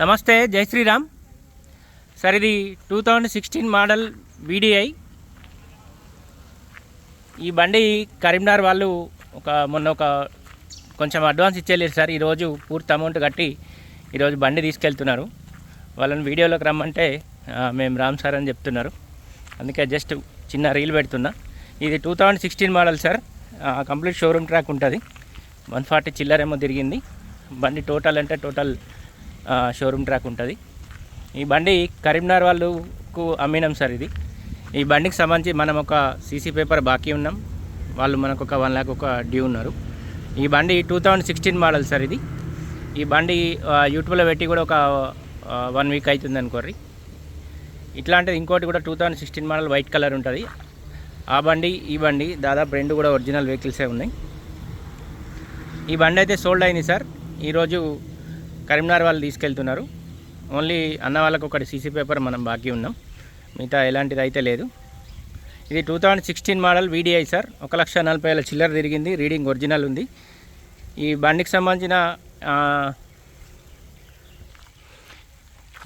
నమస్తే జై శ్రీరామ్. సార్ ఇది two thousand sixteen model VDI ఈ బండి కరీంనగర్ వాళ్ళు ఒక మొన్న ఒక కొంచెం అడ్వాన్స్ ఇచ్చేయలేరు సార్. ఈరోజు పూర్తి అమౌంట్ కట్టి ఈరోజు బండి తీసుకెళ్తున్నారు. వాళ్ళని వీడియోలోకి రమ్మంటే మేము రామ్ సార్ అని చెప్తున్నారు. అందుకే జస్ట్ చిన్న రీల్ పెడుతున్నా. ఇది two thousand sixteen model sir. Complete showroom track ఉంటుంది. వన్ ఫార్టీ చిల్లరేమో తిరిగింది. బండి టోటల్ అంటే టోటల్ షోరూమ్ ట్రాక్ ఉంటుంది. ఈ బండి కరీంనగర్ వాళ్ళకు అమ్మినాం సార్ ఇది. ఈ బండికి సంబంధించి మనం ఒక సీసీ పేపర్ బాకీ ఉన్నాం. వాళ్ళు మనకు ఒక వన్ ల్యాక్ ఒక డ్యూ ఉన్నారు. ఈ బండి two thousand sixteen model sir ఇది. ఈ బండి యూట్యూబ్లో పెట్టి కూడా ఒక వన్ వీక్ అవుతుంది అనుకోర్రి. ఇట్లాంటిది ఇంకోటి కూడా two thousand sixteen model white colour ఉంటుంది. ఆ బండి ఈ బండి దాదాపు రెండు కూడా ఒరిజినల్ వెహికల్సే ఉన్నాయి. ఈ బండి అయితే సోల్డ్ అయింది సార్. ఈరోజు కరీంనగర్ వాళ్ళు తీసుకెళ్తున్నారు. ఓన్లీ అన్న వాళ్ళకు ఒకటి సీసీ పేపర్ మనం బాకీ ఉన్నాం. మిగతా ఎలాంటిది అయితే లేదు. ఇది two thousand sixteen model VDI sir ఒక లక్ష నలభై వేల చిల్లర తిరిగింది. రీడింగ్ ఒరిజినల్ ఉంది. ఈ బండికి సంబంధించిన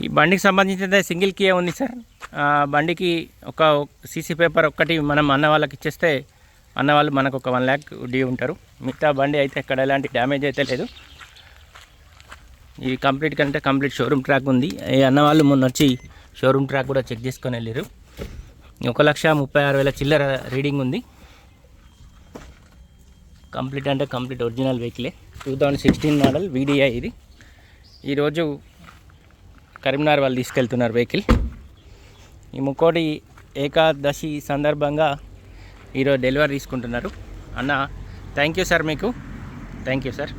ఈ బండికి సంబంధించిన సింగిల్ కీ ఉంది సార్ బండికి ఒక సీసీ పేపర్ ఒక్కటి మనం అన్న వాళ్ళకి ఇచ్చేస్తే అన్న వాళ్ళు మనకు ఒక వన్ ల్యాక్ డ్యూ ఉంటారు. మిగతా బండి అయితే ఎక్కడ ఎలాంటి డ్యామేజ్ అయితే లేదు. ఇది కంప్లీట్ కంటే కంప్లీట్ షోరూమ్ ట్రాక్ ఉంది. ఈ అన్న వాళ్ళు మొన్న వచ్చి షోరూమ్ ట్రాక్ కూడా చెక్ చేసుకొని వెళ్ళారు ఒక లక్ష ముప్పై ఆరు వేల చిల్లర రీడింగ్ ఉంది. కంప్లీట్ అంటే complete original వెహికలే. Two thousand sixteen model VDI ఇది. ఈరోజు కరీంనగర్ వాళ్ళు తీసుకెళ్తున్నారు వెహికల్. ఈ ముక్కోటి ఏకాదశి సందర్భంగా ఈరోజు డెలివరీ తీసుకుంటున్నారు. అన్న థ్యాంక్ యూ సార్ మీకు. Thank you sir